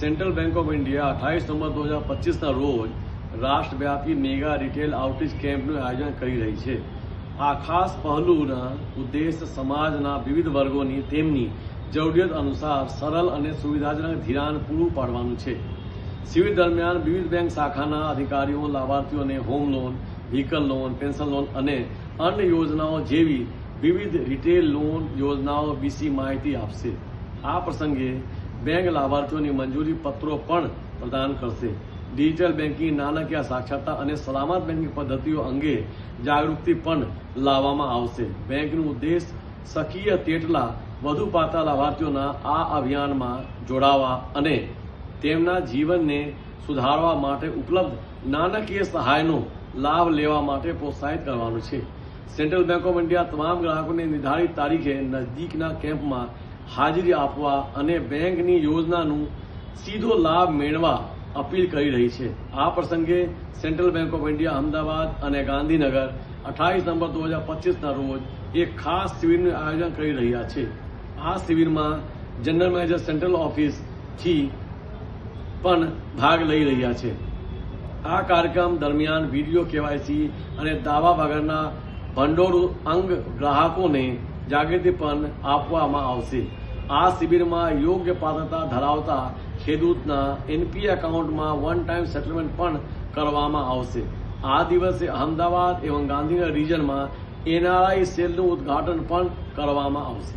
Central bank of India અઠ્ઠાવીસ November દો હજાર પચીસના રોજ રાષ્ટ્રવ્યાપી મેગા રિટેલ આઉટરીચ કેમ્પનું આયોજન કરી રહી છે. આ ખાસ પહેલુંના ઉદ્દેશ સમાજના વિવિધ વર્ગોની તેમની જરૂરિયાત અનુસાર સરળ અને સુવિધાજનક ધિરાણ પૂરું પાડવાનું છે. શિબિર દરમિયાન વિવિધ બેંક શાખાના અધિકારીઓ, લાભાર્થીઓને home loan, vehicle loan, pension loan અને અન્ય યોજનાઓ જેવી વિવિધ રિટેલ લોન યોજનાઓ વિશે માહિતી આપશે. આ પ્રસંગે બેંક લાભાર્થીઓની મંજૂરી પત્રો પણ પ્રદાન કરશે. ડિજિટલ બેન્કિંગ નાણાકીય સાક્ષરતા અને સલામત બેન્કિંગ પદ્ધતિઓ અંગે જાગૃતિ પણ લાવવામાં આવશે. બેંકનું ઉદ્દેશ સક્રિય તેટલા વધુ પાત્ર લાભાર્થીઓના આ અભિયાનમાં જોડાવા અને તેમના જીવનને સુધારવા માટે ઉપલબ્ધ નાણાકીય સહાયનો લાભ લેવા માટે પ્રોત્સાહિત કરવાનું છે. સેન્ટ્રલ બેંક ઓફ ઇન્ડિયા તમામ ગ્રાહકોને નિર્ધારિત તારીખે નજદીકના કેમ્પમાં હાજરી આપવા અને બેંકની યોજનાનું સીધો લાભ મેળવા અપીલ કરી રહી છે. આ પ્રસંગે Central Bank of India Ahmedabad અને ગાંધીનગર અઠ્ઠાવીસ નવેમ્બર દો હજાર પચીસના રોજ એક ખાસ શિબિરનું આયોજન કરી રહ્યા છે. આ શિબિરમાં જનરલ મેનેજર સેન્ટ્રલ ઓફિસથી પણ ભાગ લઈ રહ્યા છે. આ કાર્યક્રમ દરમિયાન વીડિયો કેવાયસી અને દાવા વગરના ભંડોળ અંગ ગ્રાહકોને જાગૃતિ પણ આપવામાં આવશે. આ શિબિરમાં યોગ્ય પાત્રતા ધરાવતા ખેડૂતના એનપી એકાઉન્ટમાં વન ટાઈમ સેટલમેન્ટ પણ કરવામાં આવશે. આ દિવસે અમદાવાદ એવં ગાંધીનગર રિજનમાં એનઆરઆઈ સેલનું ઉદ્ઘાટન પણ કરવામાં આવશે.